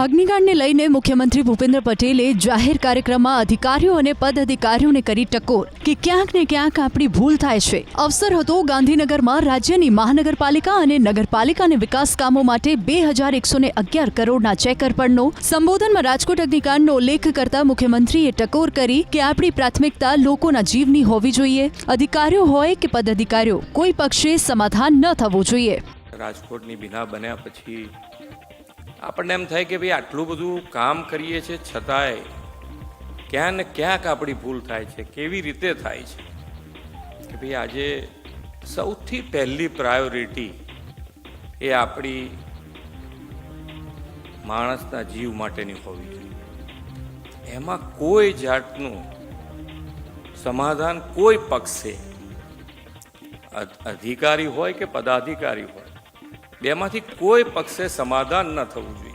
અગ્નિકાંડને લઈને મુખ્યમંત્રી ભૂપેન્દ્ર પટેલે જાહેર કાર્યક્રમમાં અધિકારીઓ અને પદ અધિકારીઓને કરી ટકોર કે ક્યાંક ને ક્યાંક આપણી ભૂલ થાય છે. અવસર હતો ગાંધીનગરમાં રાજ્યની મહાનગરપાલિકા અને નગરપાલિકાને વિકાસ કામો માટે બે હજાર એકસો ને અગિયાર કરોડના ચેક અર્પણનો સંબોધનમાં રાજકોટ અગ્નિકાંડનો ઉલ્લેખ કરતા મુખ્યમંત્રીએ ટકોર કરી કે આપણી પ્રાથમિકતા લોકોના જીવની હોવી જોઈએ. અધિકારીઓ હોય કે પદ અધિકારીઓ કોઈ પક્ષે સમાધાન ન થવું જોઈએ. રાજકોટની બિના બન્યા પછી આપણને એમ થાય કે ભાઈ આટલું બધું કામ કરીએ છીએ છતાંય ક્યાં ને ક્યાંક આપણી ભૂલ થાય છે, કેવી રીતે થાય છે? કે ભાઈ આજે સૌથી પહેલી પ્રાયોરિટી એ આપણી માણસના જીવ માટેની હોવી જોઈએ. એમાં કોઈ જાતનું સમાધાન કોઈ પક્ષે અધિકારી હોય કે પદાધિકારી હોય બેમાંથી કોઈ પક્ષે સમાધાન ન થવું જોઈએ.